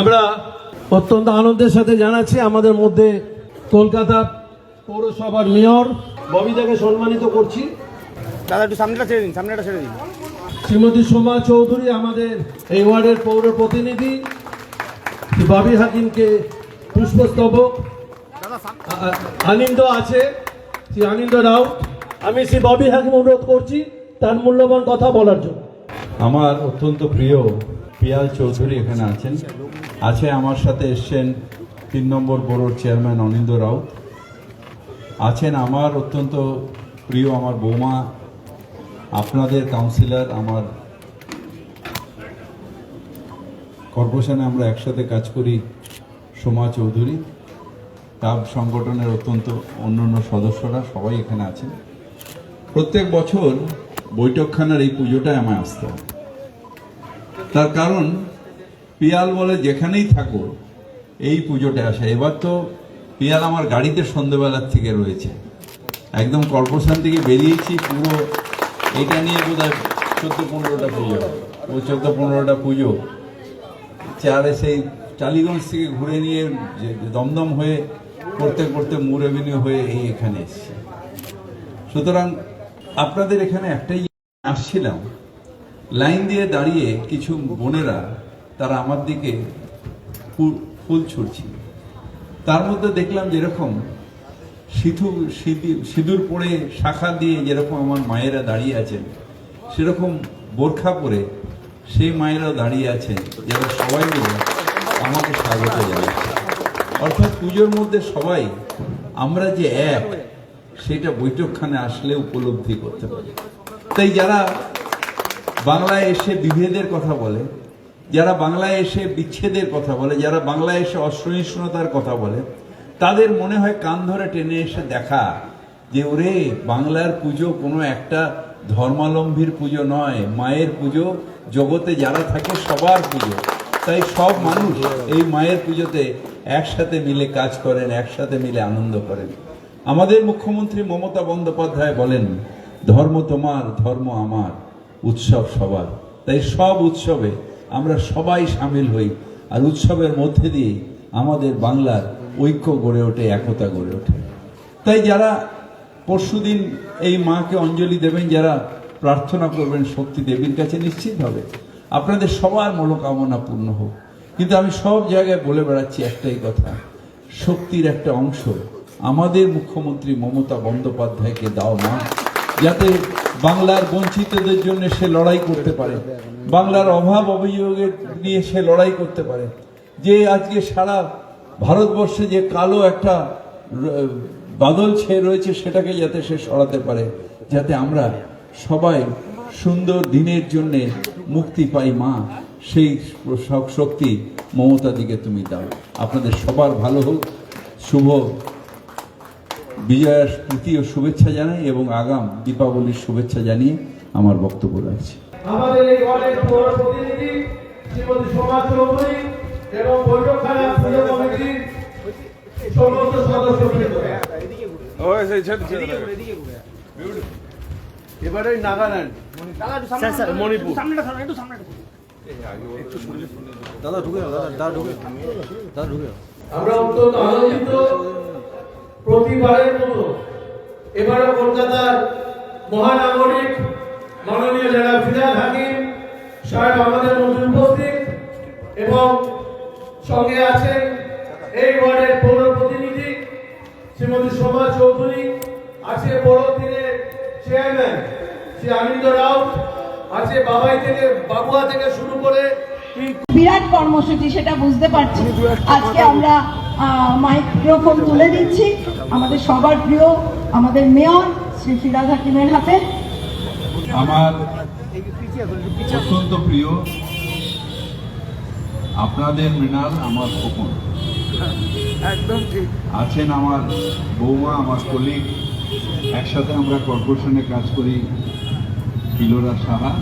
আমরা অত্যন্ত আনন্দের সাথে জানাচ্ছি আমাদের মধ্যে কলকাতা পৌরসভার মেয়র ববিতাকে সম্মানিত করছি। দাদা একটু সামনেটা ছেড়ে দিন সামনেটা ছেড়ে দিন। শ্রীমতী সোমা চৌধুরী আমাদের এই ওয়ার্ডের পৌর প্রতিনিধি। শ্রী বাবি হাকিমকে পুষ্পস্তবক। আনন্দ আছে শ্রী আনন্দ রাও আমি শ্রী ববি হাকিম অনুরোধ করছি তার মূল্যবান কথা বলার জন্য। আমার অত্যন্ত প্রিয় পিয়াল চৌধুরী এখানে আছেন। আছে আমার সাথে এসছেন তিন নম্বর বোর্ডের চেয়ারম্যান অনিন্দ রাউত। আছেন আমার অত্যন্ত প্রিয় আমার বৌমা, আপনাদের কাউন্সিলর আমার কর্পোরেশনে আমরা একসাথে কাজ করি সোমা চৌধুরী। তাব সংগঠনের অত্যন্ত অন্যান্য সদস্যরা সবাই এখানে আছেন। প্রত্যেক বছর বৈঠকখানার এই পুজোটায় আমায় আসতে হয়। তার কারণ পিয়াল বলে যেখানেই থাকো এই পুজোটা আসে। এবার তো পিয়াল আমার গাড়িতে সন্ধ্যেবেলার থেকে রয়েছে। একদম কর্পোরেশন থেকে বেরিয়েছি, পুরো এটা নিয়ে বোধ হয় চোদ্দ পনেরোটা পুজো ও চোদ্দ পনেরোটা পুজো চেয়ারে সেই টালিগঞ্জ থেকে ঘুরে নিয়ে দমদম হয়ে করতে করতে মুরেবিনি হয়ে এই এখানে এসছে। সুতরাং আপনাদের এখানে একটাই আসছিলাম। লাইন দিয়ে দাঁড়িয়ে কিছু বোনেরা তারা আমার দিকে ফুল ছুড়ছিল। তার মধ্যে দেখলাম যেরকম সিধু সিঁদুর পরে শাখা দিয়ে যেরকম আমার মায়েরা দাঁড়িয়ে আছেন, সেরকম বোরখা পরে সেই মায়েরাও দাঁড়িয়ে আছেন। যারা সবাই মিলে আমাকে স্বাগত জানাচ্ছে অর্থাৎ পুজোর মধ্যে সবাই, আমরা যে এক, সেটা বৈঠকখানে আসলে উপলব্ধি করতে পারি। তাই যারা বাংলায় এসে বিভেদের কথা বলে যারা বাংলায় এসে বিচ্ছেদের কথা বলে, যারা বাংলায় এসে অসহিষ্ণুতার কথা বলে, তাদের মনে হয় কান ধরে টেনে এসে দেখা যে ওরে, বাংলার পুজো কোনো একটা ধর্মালম্বীর পুজো নয়, মায়ের পুজো, জগতে যারা থাকে সবার পুজো। তাই সব মানুষ এই মায়ের পুজোতে একসাথে মিলে কাজ করেন, একসাথে মিলে আনন্দ করেন। আমাদের মুখ্যমন্ত্রী মমতা বন্দ্যোপাধ্যায় বলেন, ধর্ম তোমার, ধর্ম আমার, উৎসব সবার। তাই সব উৎসবে আমরা সবাই সামিল হই আর উৎসবের মধ্যে দিয়ে আমাদের বাংলার ঐক্য গড়ে ওঠে, একতা গড়ে ওঠে। তাই যারা পরশুদিন এই মাকে অঞ্জলি দেবেন, যারা প্রার্থনা করবেন শক্তি দেবীর কাছে নিশ্চিতভাবে, আপনাদের সবার মনোকামনা পূর্ণ হোক। কিন্তু আমি সব জায়গায় বলে বেড়াচ্ছি একটাই কথা, শক্তির একটা অংশ আমাদের মুখ্যমন্ত্রী মমতা বন্দ্যোপাধ্যায়কে দাও মা, যাতে বাংলার বঞ্চিতদের জন্য সে লড়াই করতে পারে। বাংলার অভাব অভিযোগের নিয়ে সে লড়াই করতে পারে। যে আজকে সারা ভারতবর্ষে যে কালো একটা বাদল ছেয়ে রয়েছে, সেটাকে যাতে সে সরাতে পারে। যাতে আমরা সবাই সুন্দর দিনের জন্য মুক্তি পাই মা, সেই সব শক্তি মমতা দিকে তুমি দাও। আপনাদের সবার ভালো হোক, শুভ বিজয়ার প্রীতি ও শুভেচ্ছা জানাই এবং আগাম দীপাবলির শুভেচ্ছা জানিয়ে আমার বক্তব্য রাখছি। আমাদের এই প্রতিনিধি শ্রীমতী সোমা চৌধুরী এবং বৈঠকখানা পুজো কমিটির সমস্ত সদস্যবৃন্দ। এবারে নাগাল্যান্ড। মণিপুর। দাদা ঢুকে দাদা দাদা ঢুকে দাদা ঢুকে আমরা অত্যন্ত আনন্দিত প্রতিবারের মতো এবারও কলকাতার মহানাগরিক মাননীয় জেলা ফিরাদ হাকিম সাহেব আমাদের মধ্যে উপস্থিত এবং সঙ্গে আছেন এই ওয়ার্ডের পৌর প্রতিনিধি শ্রীমতী শোভা চৌধুরী, আছে বড় দিনের চেয়ারম্যান শ্রী আনন্দ রাউত, আছে বাবাই থেকে, বাবুয়া থেকে শুরু করে বিরাট কর্মসূচি, সেটা বুঝতে পারছি। আজকে আমরা মাইক্রোফোন তুলে দিচ্ছি। আমাদের সবার প্রিয় আমাদের মেয়র শ্রী ফিরাজ হাকিমের হাতে। আমার অত্যন্ত প্রিয় আপনাদের মৃণাল আমার খোকন একদম ঠিক। আছেন আমার বৌমা আমার কলিগ একসাথে আমরা কর্পোরেশনে কাজ করি বিলোরা সাহা।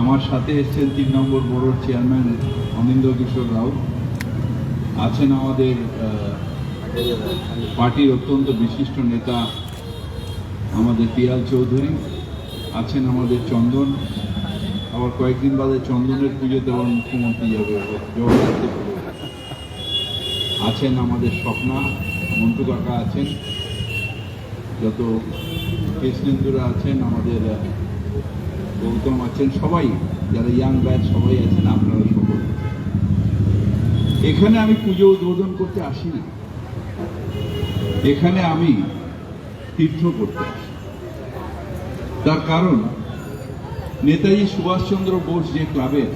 আমার সাথে এসছেন তিন নম্বর বোর্ডের চেয়ারম্যান অনিন্দ কিশোর রাউত আছেন আমাদের পার্টির অত্যন্ত বিশিষ্ট নেতা আমাদের পিয়াল চৌধুরী, আছেন আমাদের চন্দন। আবার কয়েকদিন বাদে চন্দনের পুজোতে আবার মুখ্যমন্ত্রী যাবে আছেন আমাদের স্বপ্না, মন্টু কাকা আছেন। যত কৃষ্ণেন্দুরা আছেন, আমাদের গৌতম আছেন, সবাই, যারা ইয়াং ব্যাচ সবাই আছেন, আপনারা সকল এখানে আমি পুজো উদ্বোধন করতে আসি না। এখানে আমি তীর্থ করতে তার কারণ, নেতাজি সুভাষচন্দ্র বোস যে ক্লাবের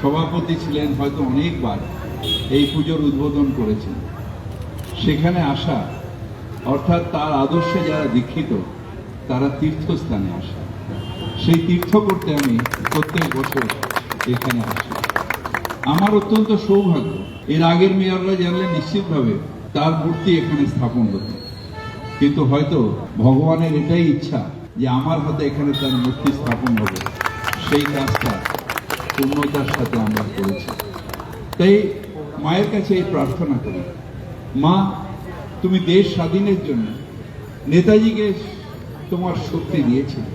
সভাপতি ছিলেন হয়তো অনেকবার এই পুজোর উদ্বোধন করেছেন, সেখানে আসা, অর্থাৎ তার আদর্শে যারা দীক্ষিত, তারা তীর্থস্থানে আসে। সেই তীর্থ করতে আমি প্রত্যেক বছর এখানে আসি। আমার অত্যন্ত সৌভাগ্য, এর আগের মেয়ররা জানলে নিশ্চিতভাবে তার মূর্তি এখানে স্থাপন হতো। কিন্তু হয়তো ভগবানের এটাই ইচ্ছা যে আমার হাতে এখানে তার মূর্তি স্থাপন হবে। সেই কাজটা পূর্ণতার সাথে আমরা করেছি। তাই মায়ের কাছে এই প্রার্থনা করি, মা, তুমি দেশ স্বাধীনের জন্য নেতাজিকে তোমার শক্তি দিয়েছিল।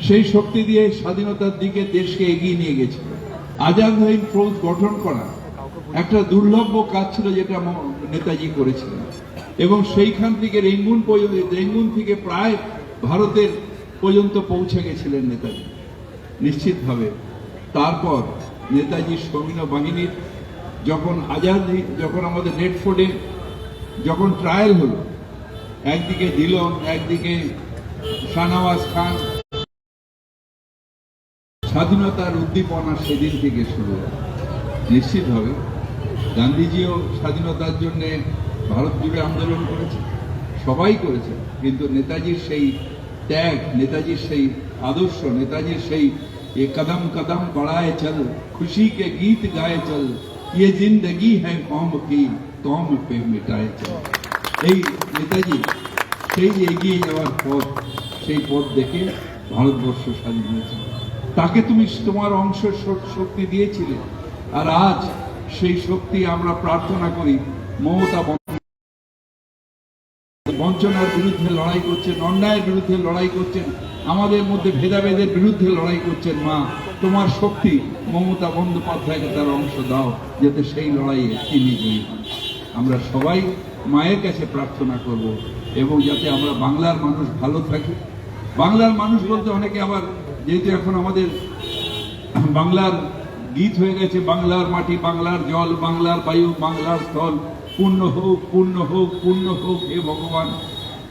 সেই শক্তি দিয়ে স্বাধীনতার দিকে দেশকে এগিয়ে নিয়ে গেছিল। আজাদ হিন্দ ফৌজ গঠন করা একটা দুর্লভ কাজ ছিল যেটা নেতাজি করেছিলেন। এবং সেইখান থেকে রেঙ্গুন পর্যন্ত রেঙ্গুন থেকে প্রায় ভারতের পর্যন্ত পৌঁছে গেছিলেন নেতাজি, নিশ্চিতভাবে। তারপর নেতাজি সৈন্য বাহিনীর যখন আজাদ যখন আমাদের রেড ফোর্টে যখন ট্রায়াল হলো, একদিকে দিলন, একদিকে শাহনওয়াজ খান, স্বাধীনতার উদ্দীপনা সেদিন থেকে শুরু। হয় নিশ্চিতভাবে গান্ধীজিও স্বাধীনতার জন্যে ভারত জুড়ে আন্দোলন করেছে, সবাই করেছে, কিন্তু নেতাজির সেই ত্যাগ, নেতাজির সেই আদর্শ, নেতাজির সেই এ কদম কদম বাড়ায় চল খুশি কে গীত গায়ে চল ইয়ে জিন্দগি হ্যাঁ কম কি কম পে মেটায় চল। এই নেতাজি, সেই এগিয়ে যাওয়ার পথ, সেই পথ দেখে ভারতবর্ষ স্বাধীন হয়েছে। তাকে তুমি তোমার অংশ শক্তি দিয়েছিলে, আর আজ সেই শক্তি আমরা প্রার্থনা করি, মমতা বঞ্চনার বিরুদ্ধে লড়াই করছেন, অন্যায়ের বিরুদ্ধে লড়াই করছেন, আমাদের মধ্যে ভেদাভেদের বিরুদ্ধে লড়াই করছেন মা। তোমার শক্তি মমতা বন্দ্যোপাধ্যায়কে তার অংশ দাও, যাতে সেই লড়াইয়ে তিনি জয়ী হন। আমরা সবাই মায়ের কাছে প্রার্থনা করব এবং যাতে আমরা বাংলার মানুষ ভালো থাকি। বাংলার মানুষ বলতে অনেকে আবার, যেহেতু এখন আমাদের বাংলার গীত হয়ে গেছে বাংলার মাটি, বাংলার জল, বাংলার বায়ু, বাংলার স্থল। পূর্ণ হোক পূর্ণ হোক পূর্ণ হোক হে ভগবান।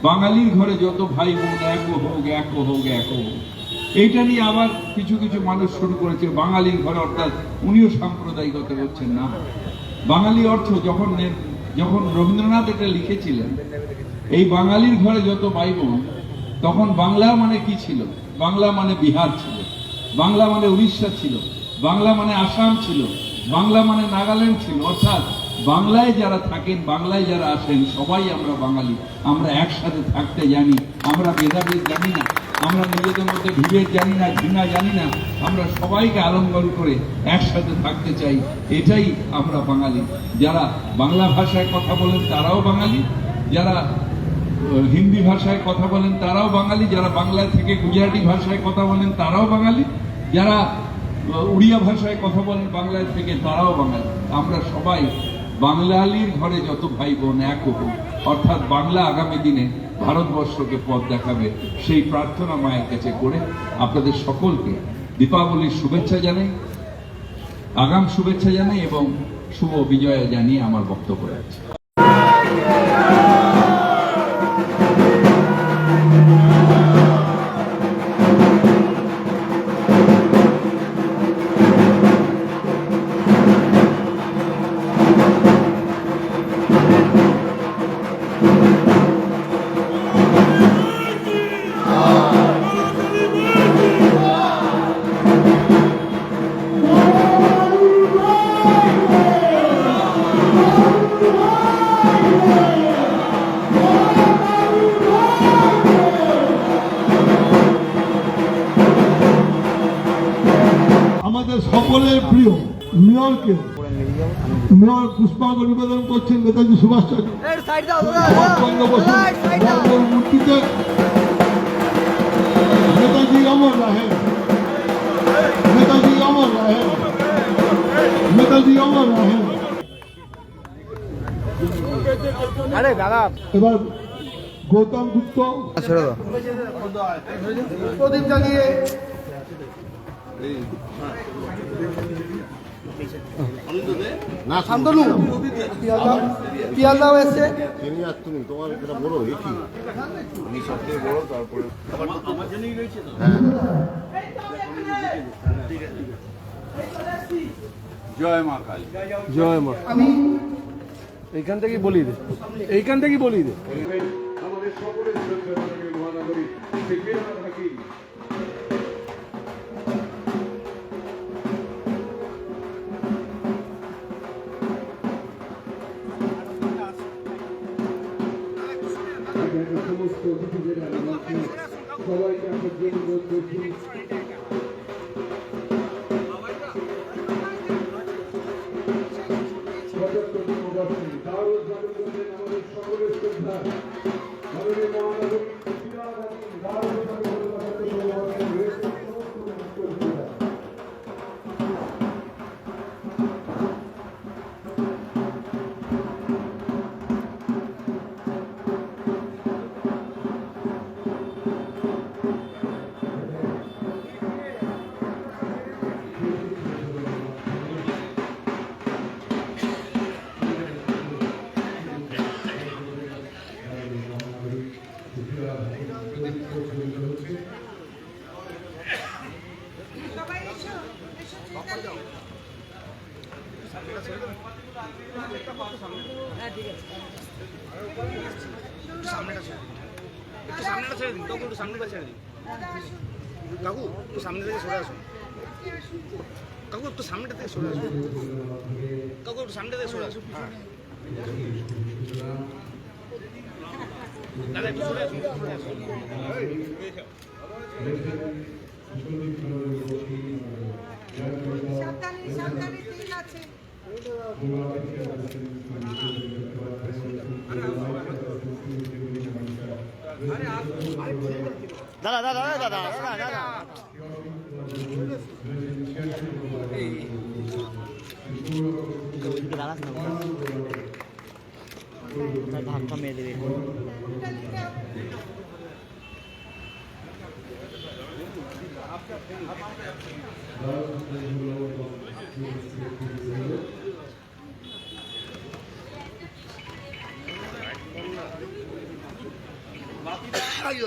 বাঙালির ঘরে যত ভাই বোন এক হোক এক হোক এক হোক। এইটা নিয়ে আবার কিছু কিছু মানুষ শুরু করেছে বাঙালির ঘরে, অর্থাৎ উনিও সাম্প্রদায়িকতা করছেন না। বাঙালি অর্থ যখন যখন রবীন্দ্রনাথ এটা লিখেছিলেন, এই বাঙালির ঘরে যত ভাই বোন, তখন বাংলা মানে কি ছিল? বাংলা মানে বিহার ছিল। বাংলা মানে উড়িষ্যা ছিল। বাংলা মানে আসাম ছিল, বাংলা মানে নাগাল্যান্ড ছিল। অর্থাৎ বাংলায় যারা থাকেন, বাংলায় যারা আসেন, সবাই আমরা বাঙালি। আমরা একসাথে থাকতে জানি, আমরা ভেদাভেদ জানি না, আমরা নিজেদের মধ্যে বিভেদ জানি না, ঘৃণা জানি না। আমরা সবাইকে আলঙ্গন করে একসাথে থাকতে চাই, এটাই আমরা বাঙালি। যারা বাংলা ভাষায় কথা বলেন, তারাও বাঙালি। যারা হিন্দি ভাষায় কথা বলেন, তারাও বাঙালি। যারা বাংলা থেকে গুজরাটি ভাষায় কথা বলেন, তারাও বাঙালি। যারা উড়িয়া ভাষায় কথা বলেন বাংলা থেকে তারাও বাঙালি। আমরা সবাই বাঙালির ঘরে যত ভাই বোন এক হোক অর্থাৎ বাংলা আগামী দিনে ভারতবর্ষকে পথ দেখাবে, সেই প্রার্থনা মায়ের কাছে করে আপনাদের সকলকে দীপাবলির শুভেচ্ছা জানাই, আগাম শুভেচ্ছা জানাই এবং শুভ বিজয় জানিয়ে আমার বক্তব্য রাখছি। মেয়রকে মেয়র পুষ্পাঙ্গ নিবেদন করছেন নেতাজি সুভাষচন্দ্র। মূর্তিতে। নেতাজি অমর রাহে। নেতাজি অমর রাহে। নেতাজি অমর রাহে। আরে দাদা। এবার গৌতম গুপ্ত। ছেড়ে দাও। জ্বালিয়ে শান্তনু। পিয়ালদাও এসছে। তিনি আর তুমি তোমার এটা বড় একই আমি সবথেকে বড় তারপরে আমার জন্যই রয়েছে তো জয় মা কালী। জয় মা। এইখান থেকেই বলি দে। এইখান থেকেই বলি দে। আমাদের সকলের সমস্ত অতিথিদের সবাইকে আমরা অনুরোধ করছি তার উদ্ঘাটন করবেন আমাদের সকলের শ্রদ্ধা সামনেটা ছেড়ে দিন কাকু একটু সামনেটা ছেড়ে দিন কাকু একটু সামনে থেকে সরে আসুন কাকু সামনেটা থেকে সরে আসুন কাকু একটু সামনে থেকে সরে আসুন। দাদা একটু সরে আসুন সাবধানে সাবধানে তেল আছে দাদা দাদা দাদা দাদা দাদা ধান থামিয়ে দেবে বললে ওকে ফোন